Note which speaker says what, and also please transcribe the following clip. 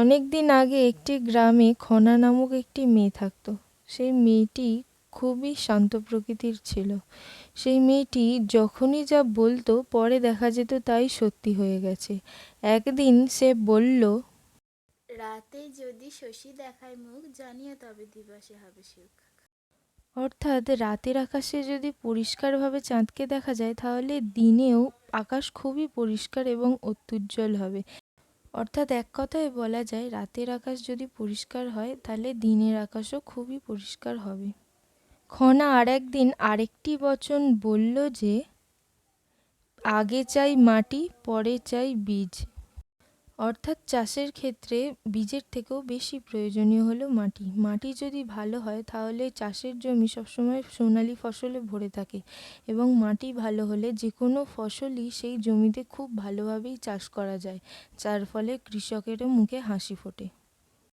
Speaker 1: অনেক দিন আগে একটি গ্রামে খনা নামক একটি মেয়ে থাকতো। সেই মেয়েটি খুবই শান্ত প্রকৃতির ছিল। সেই মেয়েটি যখনই যা বলতো পরে দেখা যেত তাই সত্যি হয়ে গেছে। একদিন সে বলল
Speaker 2: রাতে যদি শশী দেখায় মুখ জানিও তবে দিবসে হবে সুখ।
Speaker 1: অর্থাৎ রাতের আকাশে যদি পরিষ্কারভাবে চাঁদকে দেখা যায় তাহলে দিনেও আকাশ খুবই পরিষ্কার এবং অত্যুজ্জ্বল হবে। অর্থাৎ এক কথায় বলা যায়, রাতের আকাশ যদি পরিষ্কার হয়, তাহলে দিনের আকাশও খুবই পরিষ্কার হবে। খনা আর একদিন আরেকটি বচন বলল যে, আগে চাই মাটি, পরে চাই বীজ। অর্থাৎ চাষের ক্ষেত্রে বীজের থেকেও বেশি প্রয়োজনীয় হলো মাটি। মাটি যদি ভালো হয়, তাহলে চাষের জমি সবসময় সোনালি ফসলে ভরে থাকে এবং মাটি ভালো হলে যে কোনো ফসলই সেই জমিতে খুব ভালোভাবেই চাষ করা যায়, যার ফলে কৃষকেরও মুখে হাসি ফোটে।